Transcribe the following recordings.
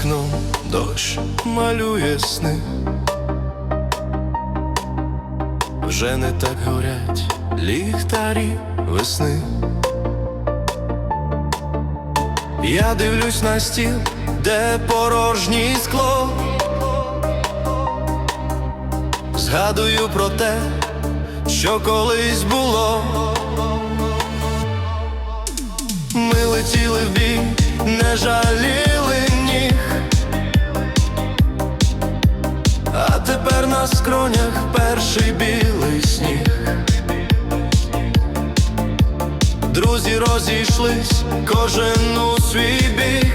вікном дощ малює сни. Вже не так горять ліхтарі весни. Я дивлюсь на стіл, де порожнє скло. Згадую про те, що колись було. Ми летіли в бій, не жаліли на скронях перший білий сніг. Друзі розійшлись, кожен у свій бік.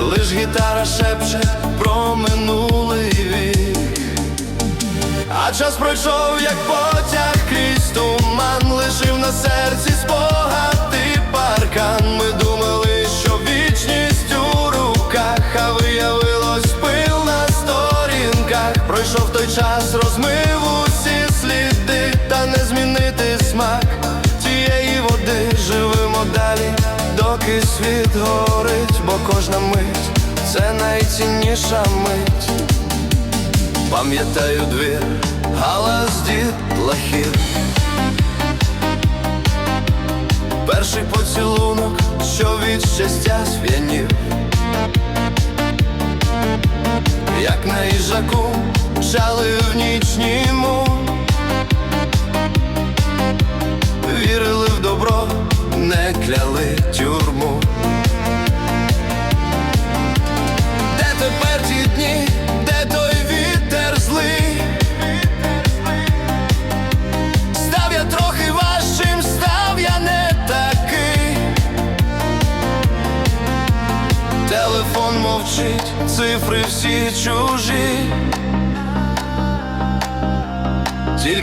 Лиш гітара шепче про минулий вік. А час пройшов, як потяг смак тієї води. Живемо далі, доки світ горить, бо кожна мить це найцінніша мить. Пам'ятаю двір, галас дід лахір Перший поцілунок, що від щастя зв'янів Як на їжаку жали в нічніму Вірили добро, не кляли тюрму Де тепер ті дні, де той вітер злий? Став я трохи важчим, став я не такий. Телефон мовчить, цифри всі чужі.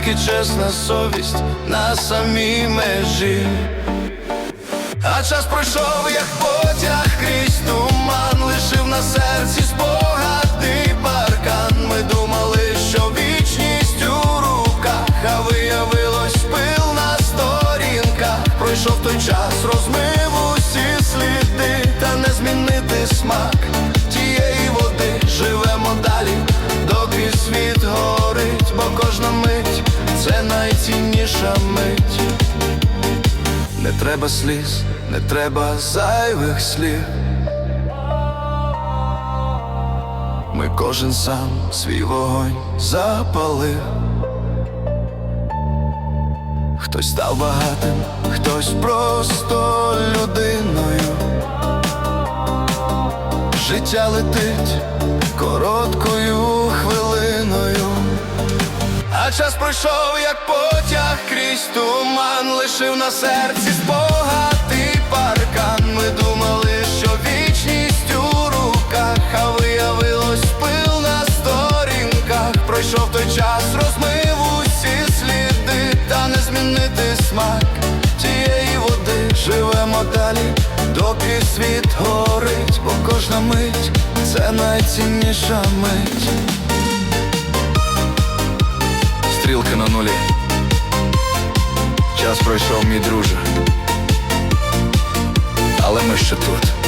Тільки чесна совість на самій межі. А час пройшов, як потяг крізь туман, лишив на серці спогади паркан. Ми думали, що вічність у руках, а виявилось пил на сторінках. Пройшов той час, найцінніша мить. Не треба сліз, не треба зайвих слів. Ми кожен сам свій вогонь запалив. Хтось став багатим, хтось просто людиною. Життя летить короткою. А час пройшов, як потяг крізь туман, лишив на серці спогади паркан. Ми думали, що вічність у руках, а виявилось пил на сторінках. Пройшов той час, розмив усі сліди, та не змінити смак тієї води. Живемо далі, доки світ горить, бо кожна мить це найцінніша мить. Стрілка на нулі. Час пройшов, мій друже. Але ми ще тут.